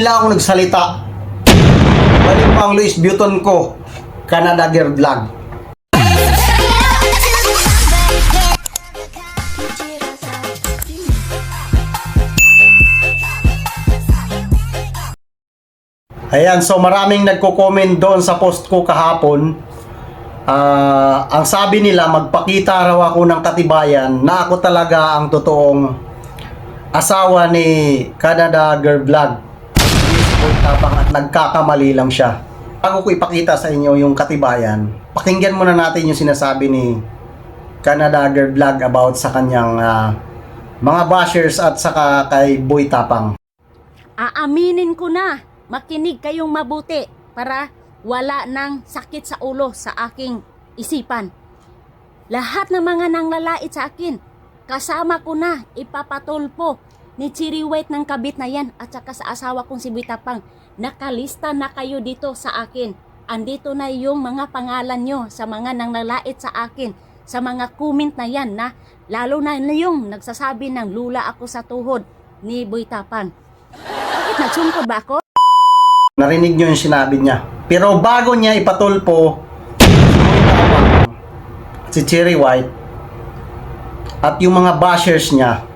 lang ako nagsalita. Balik mo ang Luis Vuitton ko. Canada Gear Vlog. Ayan, so maraming nagko-comment doon sa post ko kahapon. Ah, ang sabi nila, magpakita raw ako ng katibayan na ako talaga ang totoong asawa ni Canada Girl Vlog. Tapang at nagkakamali lang siya. Bago ko ipakita sa inyo yung katibayan, pakinggan muna natin yung sinasabi ni Canada Girl Vlog about sa kanyang ah, mga bashers at saka kay Boy Tapang. Aaminin ko na, makinig kayong mabuti para wala nang sakit sa ulo sa aking isipan. Lahat ng mga nanglalait sa akin, kasama ko na ipapatulpo ni Chiri White ng kabit na yan at saka sa asawa kong si Bitapang. Nakalista na kayo dito sa akin. Andito na yung mga pangalan nyo sa mga nanglalait sa akin sa mga comment na yan na lalo na yung nagsasabi ng lula ako sa tuhod ni Boy Tapang. Bakit nagsungkod ba ako? Narinig nyo yung sinabi niya. Pero bago niya ipatulpo si Cherry White at yung mga bashers niya,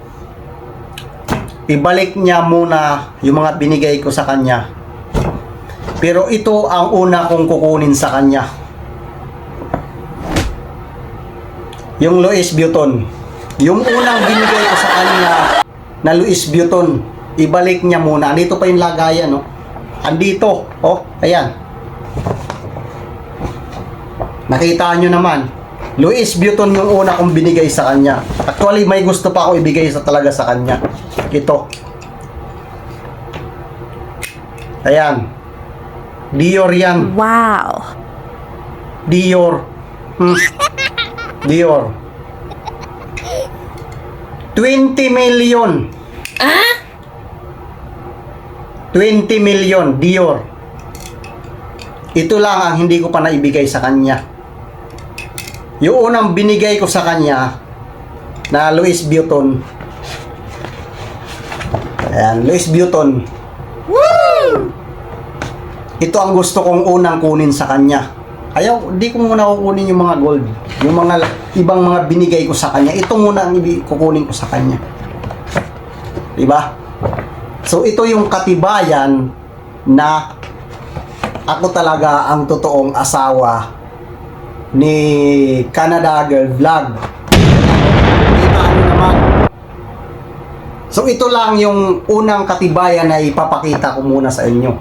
ibalik niya muna yung mga binigay ko sa kanya. Pero ito ang una kong kukunin sa kanya. Yung Louis Vuitton. Yung unang binigay ko sa kanya na Louis Vuitton, ibalik niya muna. Andito pa yung lagayan, no? Andito. Oh, ayan. Nakita nyo naman. Louis Vuitton yung una kong binigay sa kanya. Actually, may gusto pa ako ibigay sa talaga sa kanya. Ito. Ayan. Dior yan. Wow! Dior. Hmm. Dior. 20 million. Ah? 20 million Dior. Ito lang ang hindi ko pa naibigay sa kanya. Yung unang binigay ko sa kanya na Louis Vuitton. Ayan, Louis Vuitton. Ito ang gusto kong unang kunin sa kanya. Ayaw, di ko muna kukunin yung mga gold. Yung mga ibang mga binigay ko sa kanya. Ito muna ang kukunin ko sa kanya. Diba? So, ito yung katibayan na ako talaga ang totoong asawa ni Canada Girl Vlog. Diba, ano naman? So, ito lang yung unang katibayan na ipapakita ko muna sa inyo.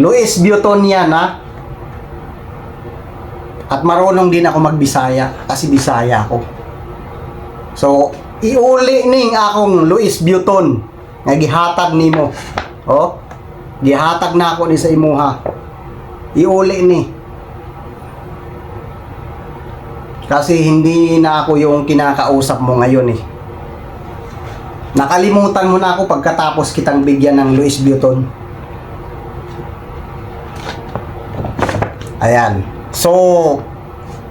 Luis Vuitton yan, ha? At marunong din ako magbisaya kasi bisaya ako. So, iuli ning akong Luis Vuitton nga gihatag nimo. Oh, gihatag na ako ni sa imuha. Iuli ni. Kasi hindi na ako yung kinakausap mo ngayon eh. Nakalimutan mo na ako pagkatapos kitang bigyan ng Luis Vuitton. Ayan. So,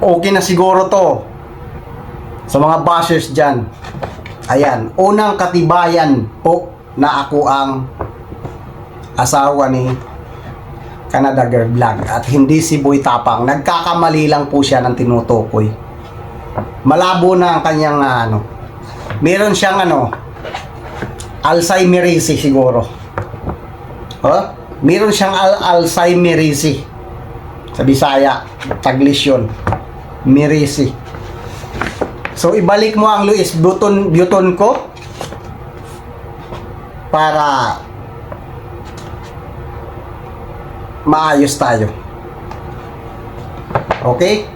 okay na siguro to. Sa mga bashers dyan. Ayan. Unang katibayan po na ako ang asawa ni Canada Girl Vlog at hindi si Boy Tapang. Nagkakamali lang po siya ng tinutukoy. Malabo na ang kanyang ah, ano. Meron siyang ano, Alzheimerisi siguro. Huh? Meron siyang al Alzheimerisi sa Bisaya, Taglis yun. Mirisi. So, ibalik mo ang Luis Buton, Buton ko para maayos tayo. Okay?